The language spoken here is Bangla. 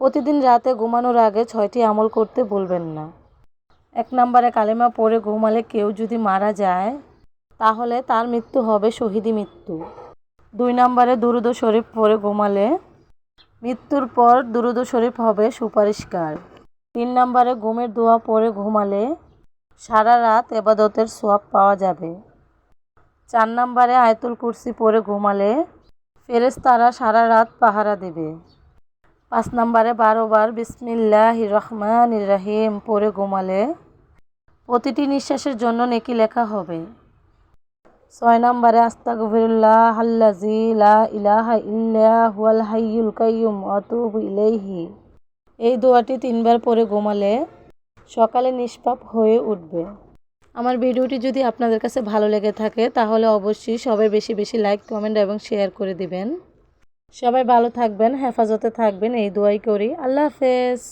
প্রতিদিন রাতে ঘুমানোর আগে ছয়টি আমল করতে ভুলবেন না। এক নম্বরে কালেমা পড়ে ঘুমালে কেউ যদি মারা যায়, তাহলে তার মৃত্যু হবে শহীদি মৃত্যু। দুই নম্বরে দুরুদ শরীফ পড়ে ঘুমালে মৃত্যুর পর দুরুদ শরীফ হবে সুপারিশকার। তিন নম্বরে ঘুমের দোয়া পড়ে ঘুমালে সারা রাত এবাদতের সোয়াব পাওয়া যাবে। চার নম্বরে আয়তুল কুরসি পরে ঘুমালে ফেরেশতারা সারা রাত পাহারা দেবে। পাঁচ নম্বরে, বারো বার বিসমিল্লাহ রহমান রাহিম পড়ে ঘুমালে প্রতিটি নিঃশ্বাসের জন্য নেকি লেখা হবে। ছয় নম্বরে, আস্তাগফিরুল্লাহ আল্লাজি লা ইলাহা ইল্লা হুয়াল হাইয়ুল কাইয়ুম, আতুবু ইলাইহি। এই দোয়াটি তিনবার পরে ঘুমালে সকালে নিষ্পাপ হয়ে উঠবে। আমার ভিডিওটি যদি আপনাদের কাছে ভালো লেগে থাকে, তাহলে অবশ্যই সবাই বেশি বেশি লাইক, কমেন্ট এবং শেয়ার করে দিবেন। সবাই ভালো থাকবেন হেফাজতে থাকবেন এই দোয়াই করি। আল্লাহ হাফেজ।